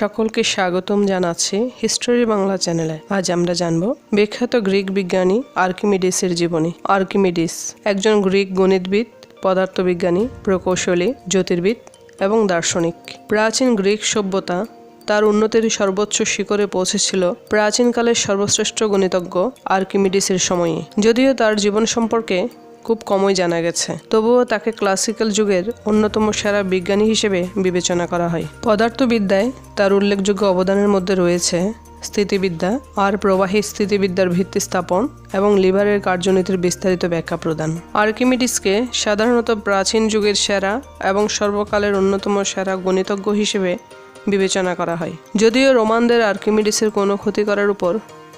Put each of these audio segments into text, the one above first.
সকলকে স্বাগতম জানাচ্ছি হিস্টোরি বাংলা চ্যানেলে। আজ আমরা জানব বিখ্যাত গ্রিক বিজ্ঞানী আর্কিমিডিসের জীবনী। আর্কিমিডিস একজন গ্রিক গণিতবিদ, পদার্থবিজ্ঞানী, প্রকৌশলী, জ্যোতির্বিদ এবং দার্শনিক। প্রাচীন গ্রিক সভ্যতা তার উন্নতির সর্বোচ্চ শিখরে পৌঁছেছিল প্রাচীনকালের সর্বশ্রেষ্ঠ গণিতজ্ঞ আর্কিমিডিসের সময়ে। যদিও তার জীবন সম্পর্কে খুব কমই জানা গেছে। তবুও তাকে ক্লাসিক্যাল যুগের অন্যতম সেরা বিজ্ঞানী হিসেবে বিবেচনা করা হয়। পদার্থবিদ্যায় তার উল্লেখযোগ্য অবদানের মধ্যে রয়েছে স্থিতিবিদ্যা, আর প্রবাহী স্থিতিবিদ্যার ভিত্তি স্থাপন এবং লিভারের কার্যনীতির বিস্তারিত ব্যাখ্যা প্রদান। আর্কিমিডিসকে সাধারণত প্রাচীন যুগের সেরা এবং সর্বকালের অন্যতম সেরা গণিতজ্ঞ হিসেবে বিবেচনা করা হয়। যদিও রোমানদের আর্কিমিডিসের কোনো ক্ষতি করার উপর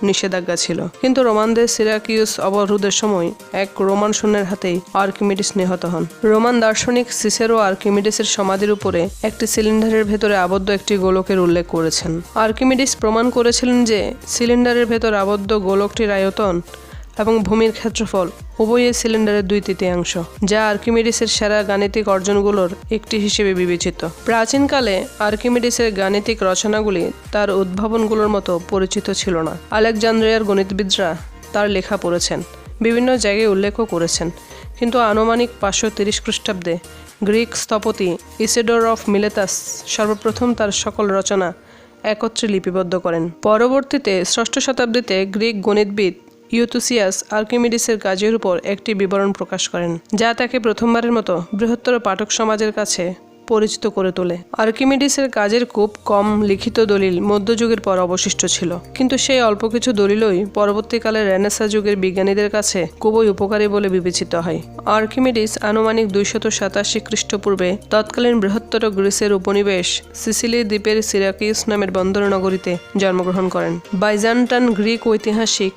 নিষেধাজ্ঞা ছিল। কিন্তু রোমানদের সিরাকিউস অবরোধের সময় এক রোমান সৈন্যের হাতেই আর্কিমিডিস নিহত হন। রোমান দার্শনিক সিসেরো আর্কিমিডিসের সমাধির উপরে একটি সিলিন্ডারের ভেতরে আবদ্ধ একটি গোলকের উল্লেখ করেছেন। আর্কিমিডিস প্রমাণ করেছিলেন যে সিলিন্ডারের ভেতর আবদ্ধ গোলকটির আয়তন এবং ভূমির ক্ষেত্রফল উভয়ই সিলিন্ডারের দুই তৃতীয়াংশ, যা আর্কিমিডিসের সেরা গাণিতিক অর্জনগুলোর একটি হিসেবে বিবেচিত। প্রাচীনকালে আর্কিমিডিসের গাণিতিক রচনাগুলি তার উদ্ভাবনগুলোর মতো পরিচিত ছিল না। আলেকজান্দ্রিয়ার গণিতবিদরা তার লেখা পড়েছেন, বিভিন্ন জায়গায় উল্লেখও করেছেন, কিন্তু আনুমানিক পাঁচশো তিরিশ খ্রিস্টাব্দে গ্রিক স্থপতি ইসেডোর অফ মিলেতাস সর্বপ্রথম তার সকল রচনা একত্রে লিপিবদ্ধ করেন। পরবর্তীতে ষষ্ঠ শতাব্দীতে গ্রিক গণিতবিদ ইউতুসিয়াস আর্কিমিডিসের কাজের উপর একটি বিবরণ প্রকাশ করেন, যা তাকে প্রথমবারের মতো বৃহত্তর পাঠক সমাজের কাছে পরিচিত করে তোলে। আর্কিমিডিসের কাজের খুব কম লিখিত দলিল মধ্যযুগের পর অবশিষ্ট ছিল, কিন্তু সেই অল্প কিছু দলিলই পরবর্তীকালে রেনেসা যুগের বিজ্ঞানীদের কাছে খুবই উপকারী বলে বিবেচিত হয়। আর্কিমিডিস আনুমানিক দুইশত সাতাশি খ্রিস্টপূর্বে তৎকালীন বৃহত্তর গ্রিসের উপনিবেশ সিসিলি দ্বীপের সিরাকিউস নামের বন্দর নগরীতে জন্মগ্রহণ করেন। বাইজান্টান গ্রিক ঐতিহাসিক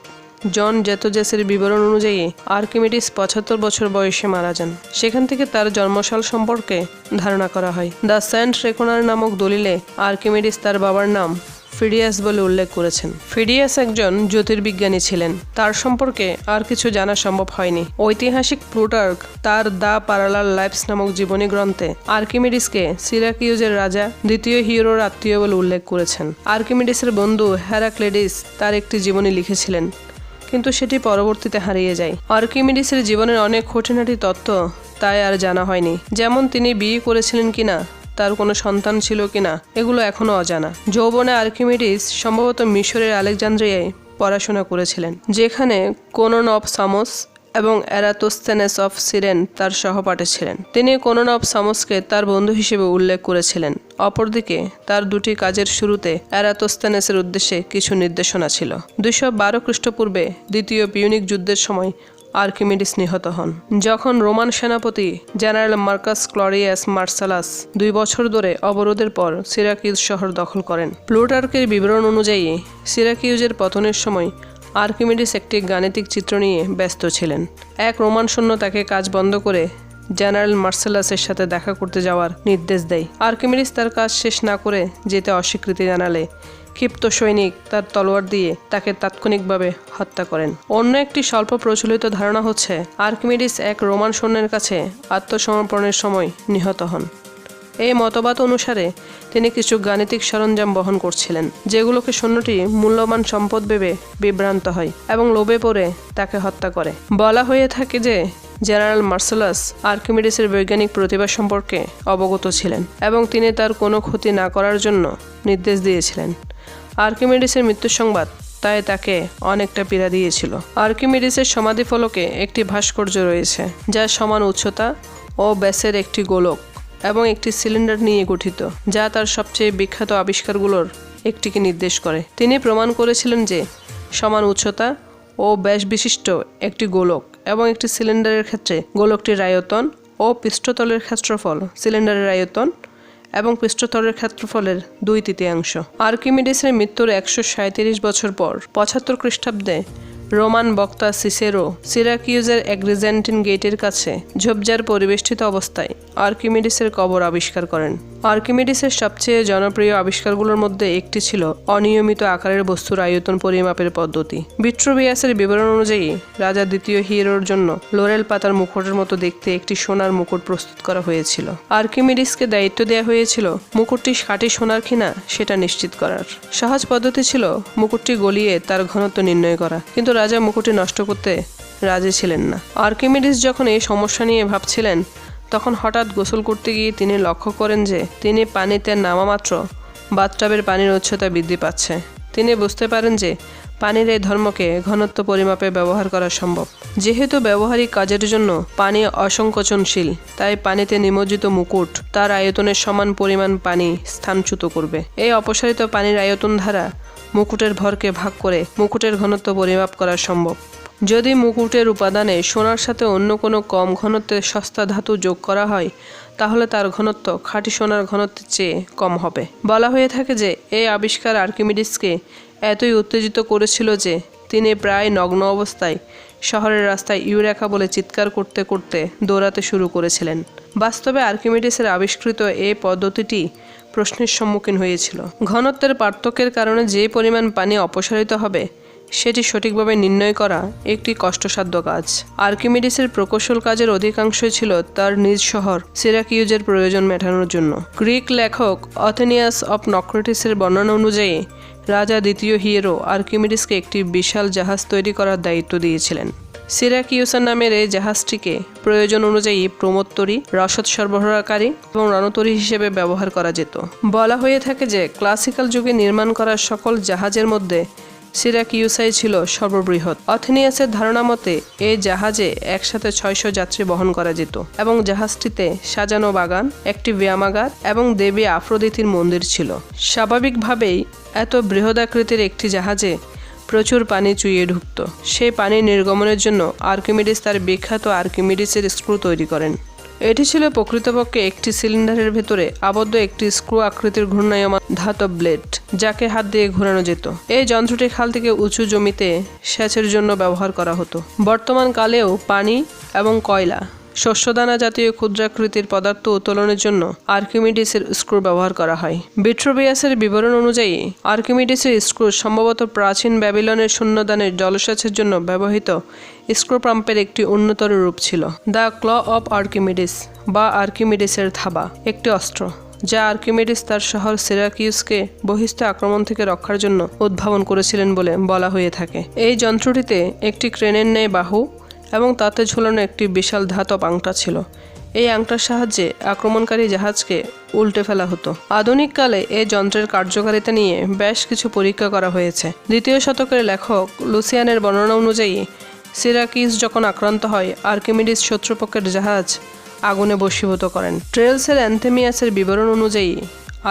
জন জেতোজেসের বিবরণ অনুযায়ী আর্কিমিডিস পঁচাত্তর বছর বয়সে মারা যান। সেখান থেকে তার জন্মসাল সম্পর্কে ধারণা করা হয়। দ্য সেন্ট রেকোনার নামক দলিলে আর্কিমিডিস তার বাবার নাম ফিডিয়াস বলে উল্লেখ করেছেন। ফিডিয়াস একজন জ্যোতির্বিজ্ঞানী ছিলেন। তার সম্পর্কে আর কিছু জানা সম্ভব হয়নি। ঐতিহাসিক প্লুটার্ক তার দ্য প্যারালাল লাইফস নামক জীবনী গ্রন্থে আর্কিমিডিসকে সিরাকিউজের রাজা, দ্বিতীয় হিরোর আত্মীয় বলে উল্লেখ করেছেন। আর্কিমিডিসের বন্ধু হ্যারাক্লেডিস তার একটি জীবনী লিখেছিলেন। কিন্তু সেটি পরবর্তীতে হারিয়ে যায়। আর্কিমিডিসের জীবনের অনেক খুঁটিনাটি তত্ত্ব তাই আর জানা হয়নি। যেমন তিনি বিয়ে করেছিলেন কিনা তার কোনো সন্তান ছিল কিনা এগুলো এখনও অজানা। যৌবনে আর্কিমিডিস সম্ভবত মিশরের আলেকজান্দ্রিয়ায় পড়াশোনা করেছিলেন, যেখানে কোনন অফ সামস এবং অ্যারাতোস্তেনেস অফ সিরেন তার সহপাঠী ছিলেন। তিনি কোনন অফ সামসকে তার বন্ধু হিসেবে উল্লেখ করেছিলেন। অপরদিকে, তার দুটি কাজের শুরুতে অ্যারাতোস্তেনেসের উদ্দেশ্যে কিছু নির্দেশনা ছিল। দুইশো বারো খ্রিস্টপূর্বে দ্বিতীয় পিউনিক যুদ্ধের সময় আর্কিমিডিস নিহত হন। যখন রোমান সেনাপতি জেনারেল মার্কাস ক্লরিয়াস মার্সালাস দুই বছর ধরে অবরোধের পর সিরাকিউজ শহর দখল করেন। প্লুটার্কের বিবরণ অনুযায়ী, সিরাকিউজের পতনের সময় আর্কিমিডিস একটি গাণিতিক চিত্র নিয়ে ব্যস্ত ছিলেন। এক রোমান সৈন্য তাকে কাজ বন্ধ করে জেনারেল মার্সেলাসের সাথে দেখা করতে যাওয়ার নির্দেশ দেয়। আর্কিমিডিস তার কাজ শেষ না করে যেতে অস্বীকৃতি জানালে। ক্ষিপ্ত সৈনিক তার তলোয়ার দিয়ে তাকে তাৎক্ষণিকভাবে হত্যা করেন। অন্য একটি স্বল্প প্রচলিত ধারণা হচ্ছে, আর্কিমিডিস এক রোমান সৈন্যের কাছে আত্মসমর্পণের সময় নিহত হন। এই মতবাদ অনুসারে তিনি কিছু গাণিতিক সরঞ্জাম বহন করছিলেন, যেগুলোকে সৈন্যটি মূল্যবান সম্পদ ভেবে বিভ্রান্ত হয় এবং লোভে পড়ে তাকে হত্যা করে। বলা হয়ে থাকে যে, জেনারেল মার্সেলাস আর্কিমিডিসের বৈজ্ঞানিক প্রতিভা সম্পর্কে অবগত ছিলেন এবং তিনি তার কোনো ক্ষতি না করার জন্য নির্দেশ দিয়েছিলেন। আর্কিমিডিসের মৃত্যু সংবাদ তাই তাকে অনেকটা পীড়া দিয়েছিল। আর্কিমিডিসের সমাধি ফলকে একটি ভাস্কর্য রয়েছে যা সমান উচ্চতা ও ব্যাসের একটি গোলক। এবং একটি সিলিন্ডার নিয়ে গঠিত, যা তার সবচেয়ে বিখ্যাত আবিষ্কারগুলোর একটিকে নির্দেশ করে। তিনি প্রমাণ করেছিলেন যে, সমান উচ্চতা ও ব্যাস বিশিষ্ট একটি গোলক এবং একটি সিলিন্ডারের ক্ষেত্রে গোলকটির আয়তন ও পৃষ্ঠতলের ক্ষেত্রফল, সিলিন্ডারের আয়তন এবং পৃষ্ঠতলের ক্ষেত্রফলের দুই তৃতীয়াংশ। আর্কিমিডিসের মৃত্যুর একশো বছর পর পঁচাত্তর খ্রিস্টাব্দে রোমান বক্তা সিসেরো সিরাকিউজের অ্যাগ্রিজেন্টিন গেটের কাছে ঝোপঝাড় পরিবেষ্টিত অবস্থায় আর্কিমিডিসের কবর আবিষ্কার করেন। আর্কিমিডিসের সবচেয়ে জনপ্রিয় আবিষ্কারগুলোর মধ্যে একটি ছিল অনিয়মিত আকারের বস্তুর আয়তন পরিমাপের পদ্ধতি। বিট্রোবিয়াসের বিবরণ অনুযায়ী, রাজা দ্বিতীয় হিরোর জন্য লোরেল পাতার মুকুটের মতো দেখতে একটি সোনার মুকুট প্রস্তুত করা হয়েছিল। আর্কিমিডিসকে দায়িত্ব দেওয়া হয়েছিল, মুকুটটি খাঁটি সোনার কিনা সেটা নিশ্চিত করার। সহজ পদ্ধতি ছিল মুকুটটি গলিয়ে তার ঘনত্ব নির্ণয় করা, কিন্তু রাজা মুকুটটি নষ্ট করতে রাজি ছিলেন না। আর্কিমিডিস যখন এই সমস্যা নিয়ে ভাবছিলেন, তখন হঠাৎ গোসল করতে গিয়ে তিনি লক্ষ্য করেন যে, তিনি পানিতে নামা মাত্র বাথটাবের পানির উচ্চতা বৃদ্ধি পাচ্ছে। তিনি বুঝতে পারেন যে, পানির এই ধর্মকে ঘনত্ব পরিমাপে ব্যবহার করা সম্ভব। যেহেতু ব্যবহারিক কাজের জন্য পানি অসংকোচনশীল, তাই পানিতে নিমজ্জিত মুকুট তার আয়তনের সমান পরিমাণ পানি স্থানচ্যুত করবে। এই অপসারিত পানির আয়তন ধারা মুকুটের ভরকে ভাগ করে মুকুটের ঘনত্ব পরিমাপ করা সম্ভব। যদি মুকুটের উপাদানে সোনার সাথে অন্য কোনো কম ঘনত্বের সস্তা ধাতু যোগ করা হয়, তাহলে তার ঘনত্ব খাঁটি সোনার ঘনত্বের চেয়ে কম হবে। বলা হয়ে থাকে যে এই আবিষ্কার আর্কিমিডিসকে এতই উত্তেজিত করেছিল যে, তিনি প্রায় নগ্ন অবস্থায় শহরের রাস্তায় ইউরেখা বলে চিৎকার করতে করতে দৌড়াতে শুরু করেছিলেন। বাস্তবে আর্কিমিডিসের আবিষ্কৃত এই পদ্ধতিটি প্রশ্নের সম্মুখীন হয়েছিল। ঘনত্বের পার্থক্যের কারণে যে পরিমাণ পানি অপসারিত হবে, সেটি সঠিকভাবে নির্ণয় করা একটি কষ্টসাধ্য কাজ। আর্কিমিডিসের প্রকৌশল কাজের অধিকাংশই ছিল তার নিজ শহর সিরাকিউজের প্রয়োজন মেটানোর জন্য। গ্রিক লেখক অথেনিয়াস অফ নক্রেটিসের বর্ণনা অনুযায়ী, রাজা দ্বিতীয় হিয়েরো আর্কিমিডিসকে একটি বিশাল জাহাজ তৈরি করার দায়িত্ব দিয়েছিলেন। সিরাকিউসা নামের এই জাহাজটিকে প্রয়োজন অনুযায়ী প্রমোত্তরী, রসদ সরবরাহকারী এবং রণতরী হিসেবে ব্যবহার করা যেত। বলা হয়ে থাকে যে ক্লাসিক্যাল যুগে নির্মাণ করা সকল জাহাজের মধ্যে সিরাকিউসাই ছিল সর্ববৃহৎ। অথেনিয়াসের ধারণা মতে এই জাহাজে একসাথে ছয়শো যাত্রী বহন করা যেত এবং জাহাজটিতে সাজানো বাগান, একটি ব্যায়ামাগার এবং দেবী আফ্রোদিতির মন্দির ছিল। স্বাভাবিকভাবেই এত বৃহদাকৃতির একটি জাহাজে প্রচুর পানি চুইয়ে ঢুকত। সেই পানি নির্গমনের জন্য আর্কিমিডিস তার বিখ্যাত আর্কিমিডিসের স্ক্রু তৈরি করেন। এটি ছিল প্রকৃতপক্ষে একটি সিলিন্ডারের ভেতরে আবদ্ধ একটি স্ক্রু আকৃতির ঘূর্ণায়মান ধাতব ব্লেড, যাকে হাত দিয়ে ঘোরানো যেত। এই যন্ত্রটি খাল থেকে উঁচু জমিতে সেচের জন্য ব্যবহার করা হতো। বর্তমান কালেও পানি এবং কয়লা শস্যদানা জাতীয় ক্ষুদ্রাকৃতির পদার্থ উত্তোলনের জন্য আর্কিমিডিসের স্ক্রু ব্যবহার করা হয়। বিট্রোবিয়াসের বিবরণ অনুযায়ী, আর্কিমিডিসের স্ক্রু সম্ভবত প্রাচীন ব্যাবিলনের শূন্যদানের জলসেচের জন্য ব্যবহৃত স্ক্রু পাম্পের একটি উন্নতর রূপ ছিল, দ্য ক্ল অফ আর্কিমিডিস বা আর্কিমিডিসের থাবা, একটি অস্ত্র, যা আর্কিমিডিস তার শহর সিরাকিউসকে বহিস্থ আক্রমণ থেকে রক্ষার জন্য উদ্ভাবন করেছিলেন বলে বলা হয়ে থাকে। এই যন্ত্রটিতে একটি ক্রেনের ন্যায় বাহু এবং তাতে ঝুলানো একটি বিশাল ধাতব আংটা ছিল। এই আংটার সাহায্যে আক্রমণকারী জাহাজকে উল্টে ফেলা হতো। আধুনিক কালে এই যন্ত্রের কার্যকারিতা নিয়ে বেশ কিছু পরীক্ষা করা হয়েছে। দ্বিতীয় শতকের লেখক লুসিয়ানের বর্ণনা অনুযায়ী, সিরাকিস যখন আক্রান্ত হয়, আর্কিমিডিস শত্রুপক্ষের জাহাজ আগুনে বশীভূত করেন। ট্রেলসের অ্যান্থেমিয়াসের বিবরণ অনুযায়ী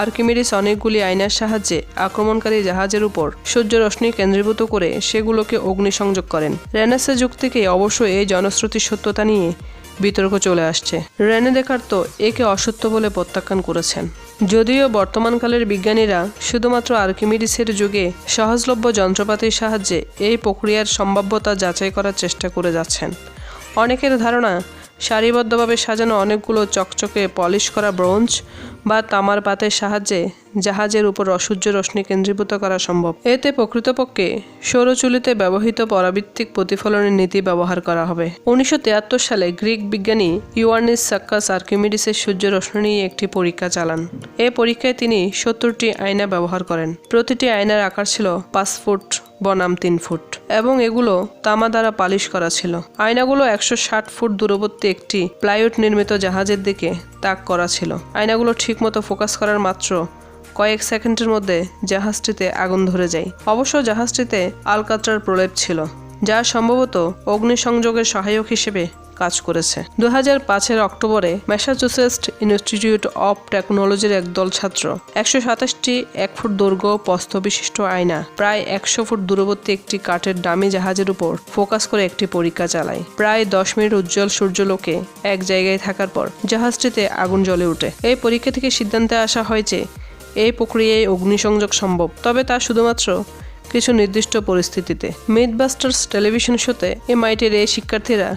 আর্কিমিডিস অনেকগুলি আয়নার সাহায্যে আক্রমণকারী জাহাজের উপর সূর্য রশ্মি কেন্দ্রীভূত করে সেগুলোকে অগ্নিসংযোগ করেন। রেনেসা যুগ থেকে অবশ্যই এই জনশ্রুতির সত্যতা নিয়ে বিতর্ক চলে আসছে। রেনে দেখার তো একে অসত্য বলে প্রত্যাখ্যান করেছেন। যদিও বর্তমানকালের বিজ্ঞানীরা শুধুমাত্র আর্কিমিডিসের যুগে সহজলভ্য যন্ত্রপাতির সাহায্যে এই প্রক্রিয়ার সম্ভাব্যতা যাচাই করার চেষ্টা করে যাচ্ছেন। অনেকের ধারণা সারিবদ্ধভাবে সাজানো অনেকগুলো চকচকে পলিশ করা ব্রোঞ্জ বা তামার পাতের সাহায্যে জাহাজের উপর অসূর্য রশ্মি কেন্দ্রীভূত করা সম্ভব। এতে প্রকৃতপক্ষে সৌরচুলিতে ব্যবহৃত পরাবৃত্তিক প্রতিফলনের নীতি ব্যবহার করা হবে। উনিশশো তিয়াত্তর সালে গ্রিক বিজ্ঞানী ইউয়ার্নিস সাক্কাস আর্কিমিডিসের সূর্য রশ্মি নিয়ে একটি পরীক্ষা চালান। এ পরীক্ষায় তিনি সত্তরটি আয়না ব্যবহার করেন। প্রতিটি আয়নার আকার ছিল পাঁচ ফুট, বনাম তিন ফুট এবং এগুলো তামা দ্বারা পালিশ করা ছিল। আয়নাগুলো একশো ষাট ফুট দূরবর্তী একটি প্লাইউড নির্মিত জাহাজের দিকে তাক করা ছিল। আয়নাগুলো ঠিকমতো ফোকাস করার মাত্র কয়েক সেকেন্ডের মধ্যে জাহাজটিতে আগুন ধরে যায়। অবশ্য জাহাজটিতে আলকাত্রার প্রলেপ ছিল, যা সম্ভবত অগ্নিসংযোগের সহায়ক হিসেবে কাজ করেছে। দু হাজার পাঁচের অক্টোবরে ম্যাসাচুসেটস ইনস্টিটিউট অফ টেকনোলজির একদল ছাত্র, একশো সাতাশটি এক ফুট দৈর্ঘ্য পস্থ বিশিষ্ট আয়না, প্রায় একশো ফুট দূরবর্তী একটি কাঠের ডামি জাহাজের উপর ফোকাস করে একটি পরীক্ষা চালায়। প্রায় দশ মিনিট উজ্জ্বল সূর্যলোকে এক জায়গায় থাকার পর জাহাজটিতে আগুন জ্বলে ওঠে। এই পরীক্ষা থেকে সিদ্ধান্তে আসা হয় যে এই প্রক্রিয়ায় অগ্নিসংযোগ সম্ভব। তবে তা শুধুমাত্র কিছু নির্দিষ্ট পরিস্থিতিতে। মিডবাস্টার্স টেলিভিশন শোতে এমআইটির এই শিক্ষার্থীরা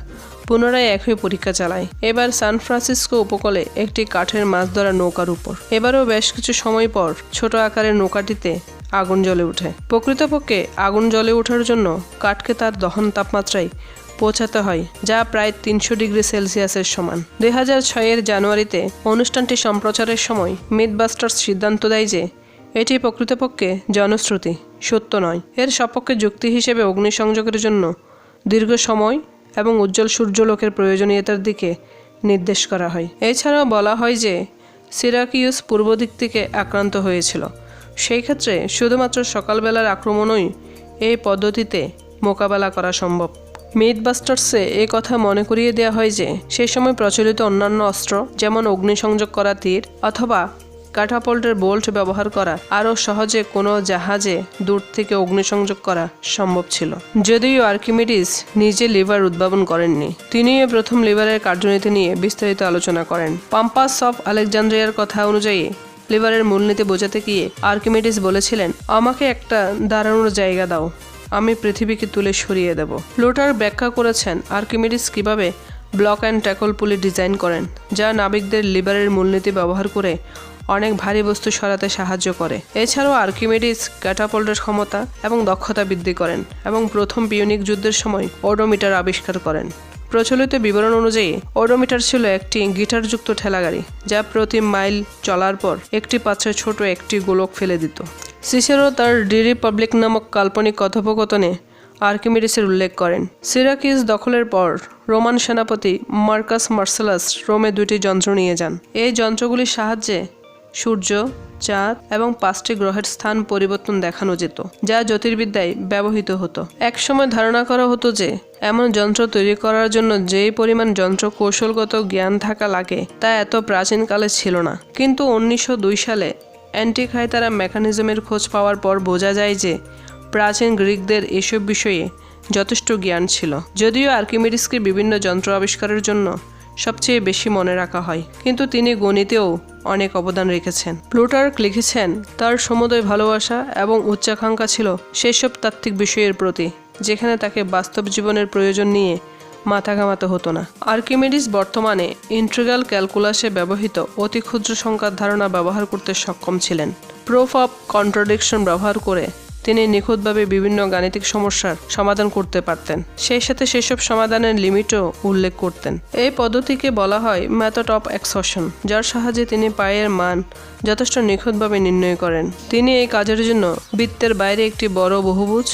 পুনরায় একই পরীক্ষা চালায়। এবার সান ফ্রান্সিসকো উপকূলে একটি কাঠের মাছ ধরা নৌকার উপর। এবারও বেশ কিছু সময় পর ছোট আকারের নৌকাটিতে আগুন জ্বলে ওঠে। প্রকৃতপক্ষে আগুন জ্বলে ওঠার জন্য কাঠকে তার দহন তাপমাত্রায় পৌঁছাতে হয়, যা প্রায় তিনশো ডিগ্রি সেলসিয়াসের সমান। দুই হাজার ছয়ের জানুয়ারিতে অনুষ্ঠানটি সম্প্রচারের সময় মিডবাস্টার্স সিদ্ধান্ত দেয় যে, এটি প্রকৃতপক্ষে জনশ্রুতি, সত্য নয়। এর সপক্ষে যুক্তি হিসেবে অগ্নিসংযোগের জন্য দীর্ঘ সময় এবং উজ্জ্বল সূর্যলোকের প্রয়োজনীয়তার দিকে নির্দেশ করা হয়। এছাড়াও বলা হয় যে, সিরাকিউস পূর্ব দিক থেকে আক্রান্ত হয়েছিল। সেই ক্ষেত্রে শুধুমাত্র সকালবেলার আক্রমণই এই পদ্ধতিতে মোকাবেলা করা সম্ভব। মিডবাস্টার্সে এ কথা মনে করিয়ে দেওয়া হয় যে সেই সময় প্রচলিত অন্যান্য অস্ত্র, যেমন অগ্নিসংযোগ করা তীর অথবা কাঠাপল্টের বোল্ট ব্যবহার করা, আরও সহজে কোনো জাহাজে দূর থেকে অগ্নিসংযোগ করা সম্ভব ছিল। যদিও আর্কিমিডিস নিজে লিভার উদ্ভাবন করেননি, তিনিই প্রথম লিভারের কার্যনীতি নিয়ে বিস্তারিত আলোচনা করেন। পাম্পাস অফ আলেকজান্দ্রিয়ার কথা অনুযায়ী, লিভারের মূলনীতি বোঝাতে গিয়ে আর্কিমিডিস বলেছিলেন, আমাকে একটা দাঁড়ানোর জায়গা দাও। আমি পৃথিবীকে তুলে সরিয়ে দেব। প্লুটার ব্যাখ্যা করেছেন আর্কিমিডিস কীভাবে block and tackle pulley design করেন, যা নাবিকদের লিবারের মূলনীতি ব্যবহার করে অনেক ভারী বস্তু সরাতে সাহায্য করে। এছাড়াও আর্কিমিডিস ক্যাটাপল্টের ক্ষমতা এবং দক্ষতা বৃদ্ধি করেন এবং প্রথম পিউনিক যুদ্ধের সময় ওডোমিটার আবিষ্কার করেন। প্রচলিত বিবরণ অনুযায়ী ওডোমিটার ছিল একটি গিটারযুক্ত ঠেলাগাড়ি, যা প্রতি মাইল চলার পর একটি পাত্রে ছোট একটি গোলক ফেলে দিত। সিসেরো তার ডি রিপাবলিক নামক কাল্পনিক কথোপকথনে আর্কিমিডিসের উল্লেখ করেন। সিরাকিস দখলের পর রোমান সেনাপতি মার্কাস মার্সেলাস রোমে দুটি যন্ত্র নিয়ে যান। এই যন্ত্রগুলির সাহায্যে সূর্য, চাঁদ এবং পাঁচটি গ্রহের স্থান পরিবর্তন দেখানো যেত, যা জ্যোতির্বিদ্যায় ব্যবহৃত হতো। একসময় ধারণা করা হতো যে, এমন যন্ত্র তৈরি করার জন্য যেই পরিমাণ যন্ত্র কৌশলগত জ্ঞান থাকা লাগে তা এত প্রাচীনকালে ছিল না। কিন্তু উনিশশো দুই সালে অ্যান্টিক তারা মেকানিজমের খোঁজ পাওয়ার পর বোঝা যায় যে প্রাচীন গ্রিকদের এসব বিষয়ে যথেষ্ট জ্ঞান ছিল। যদিও আর্কিমিডিসকে বিভিন্ন যন্ত্র আবিষ্কারের জন্য সবচেয়ে বেশি মনে রাখা হয়, কিন্তু তিনি গণিতেও অনেক অবদান রেখেছেন। প্লুটার্ক লিখেছেন, তার সমুদয় ভালোবাসা এবং উচ্চাকাঙ্ক্ষা ছিল সেসব তাত্ত্বিক বিষয়ের প্রতি, যেখানে তাকে বাস্তব জীবনের প্রয়োজন নিয়ে মাথা ঘামাতে হতো না। আর্কিমিডিস বর্তমানে ইন্ট্রিগাল ক্যালকুলাসে ব্যবহৃত অতি ক্ষুদ্র সংখ্যার ধারণা ব্যবহার করতে সক্ষম ছিলেন। প্রুফ অফ কন্ট্রাডিকশন ব্যবহার করে তিনি নিখুঁতভাবে বিভিন্ন গাণিতিক সমস্যার সমাধান করতে পারতেন। সেই সাথে সেসব সমাধানের লিমিটও উল্লেখ করতেন। এই পদ্ধতিকে বলা হয় মেথড অফ এক্সশন যার সাহায্যে তিনি পায়ের মান যথেষ্ট নিখুঁতভাবে নির্ণয় করেন। তিনি এই কাজের জন্য বৃত্তের বাইরে একটি বড় বহুভুজ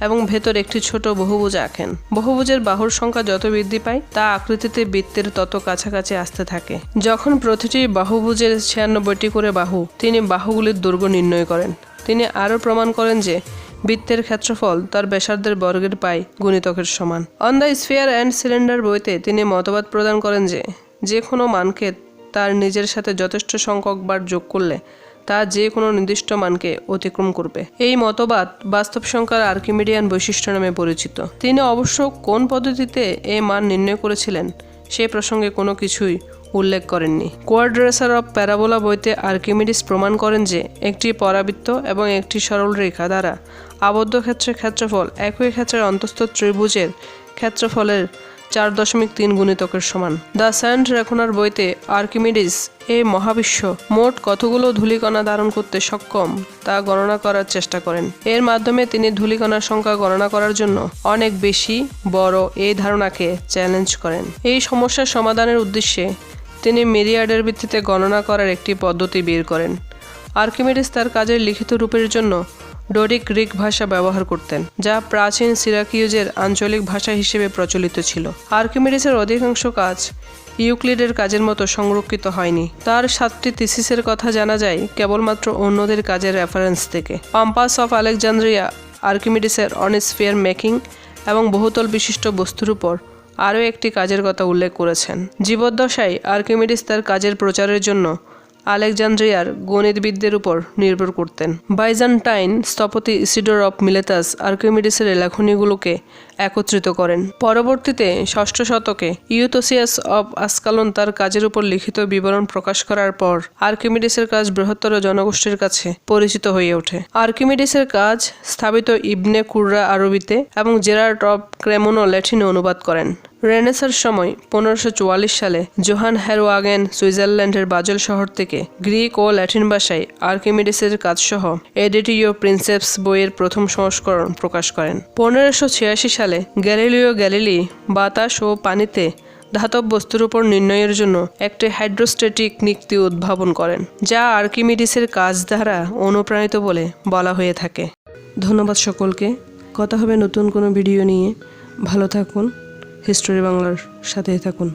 এবং ভেতর একটি ছোট বহুভুজ আঁকেন। বহুভুজের বাহুর সংখ্যা যত বৃদ্ধি পায়, তা আকৃতিতে বৃত্তের তত কাছাকাছি আসতে থাকে। যখন প্রতিটি বাহুভুজের ছিয়ানব্বইটি করে বাহু, তিনি বাহুগুলির দুর্গ নির্ণয় করেন। তিনি আরও প্রমাণ করেন যে, বৃত্তের ক্ষেত্রফল তার ব্যাসার্ধের বর্গের পাই গুণিতকের সমান। On the sphere and cylinder বইতে তিনি মতবাদ প্রদান করেন যে যে কোনো মানকে তার নিজের সাথে যথেষ্ট সংখ্যক বার যোগ করলে তা যে কোনো নির্দিষ্ট মানকে অতিক্রম করবে। এই মতবাদ বাস্তব সংখ্যার আর্কিমিডিয়ান বৈশিষ্ট্য নামে পরিচিত। তিনি অবশ্য কোন পদ্ধতিতে এই মান নির্ণয় করেছিলেন সে প্রসঙ্গে কোনো কিছুই উল্লেখ করেননি। কোয়াড্রেসার অফ প্যারাবোলা বইতে আর্কিমিডিস প্রমাণ করেন যে, একটি পরাবৃত্ত এবং একটি সরল রেখা দ্বারা আবদ্ধ ক্ষেত্রের ক্ষেত্রফল একই ক্ষেত্রের অন্তস্থ ত্রিভুজের ক্ষেত্রফলের চার দশমিক তিন গুণিতকের সমান। দ্য স্যান্ড রেখনার বইতে আর্কিমিডিস এই মহাবিশ্ব, মোট কতগুলো ধূলিকণা ধারণ করতে সক্ষম তা গণনা করার চেষ্টা করেন। এর মাধ্যমে তিনি ধূলিকণার সংখ্যা গণনা করার জন্য অনেক বেশি, বড় এই ধারণাকে চ্যালেঞ্জ করেন। এই সমস্যার সমাধানের উদ্দেশ্যে তিনি মিরিয়াডের ভিত্তিতে গণনা করার একটি পদ্ধতি বের করেন। আর্কিমিডিস তার কাজের লিখিত রূপের জন্য ডোরিক গ্রিক ভাষা ব্যবহার করতেন, যা প্রাচীন সিরাকিউজের আঞ্চলিক ভাষা হিসেবে প্রচলিত ছিল। আর্কিমিডিসের অধিকাংশ কাজ ইউক্লিডের কাজের মতো সংরক্ষিত হয়নি। তার সাতটি থিসিসের কথা জানা যায় কেবলমাত্র অন্যদের কাজের রেফারেন্স থেকে। পাম্পাস অফ আলেকজান্দ্রিয়া আর্কিমিডিসের অনস্ফিয়ার মেকিং এবং বহুতল বিশিষ্ট বস্তুর উপর আরও একটি কাজের কথা উল্লেখ করেছেন। জীবদ্দশায় আর্কিমিডিস তার কাজের প্রচারের জন্য আলেকজান্দ্রিয়ার গণিতবিদদের উপর নির্ভর করতেন। বাইজান্টাইন স্থপতি ইসিডোর অফ মিলেতাস আর্কিমিডিসের লেখনীগুলোকে একত্রিত করেন। পরবর্তীতে ষষ্ঠ শতকে ইউথোসিয়াস অব আসকালন তার কাজের উপর লিখিত বিবরণ প্রকাশ করার পর আর্কিমিডিসের কাজ বৃহত্তর জনগোষ্ঠীর কাছে পরিচিত হয়ে ওঠে। আর্কিমিডিসের কাজ স্থাপিত ইবনে কুররা আরবিতে এবং জেরার্ড অব ক্রেমোনো ল্যাটিনে অনুবাদ করেন। রেনেসার সময় পনেরোশো সালে জোহান হ্যারোয়াগেন সুইজারল্যান্ডের বাজেল শহর থেকে গ্রিক ও ল্যাটিন ভাষায় আর্কিমিডিসের কাজসহ এডিটিও প্রিন্সেপস বইয়ের প্রথম সংস্করণ প্রকাশ করেন। পনেরোশো ছিয়াশি সালে গ্যালিলিও গ্যালিলি বাতাস ও পানিতে ধাতব বস্তুর উপর নির্ণয়ের জন্য একটি হাইড্রোস্টেটিক নিক্তি উদ্ভাবন করেন, যা আর্কিমিডিসের কাজ দ্বারা অনুপ্রাণিত বলে বলা হয়ে থাকে। ধন্যবাদ সকলকে। কথা হবে নতুন কোনো ভিডিও নিয়ে। ভালো থাকুন। হিস্টোরি বাংলার সাথেই থাকুন।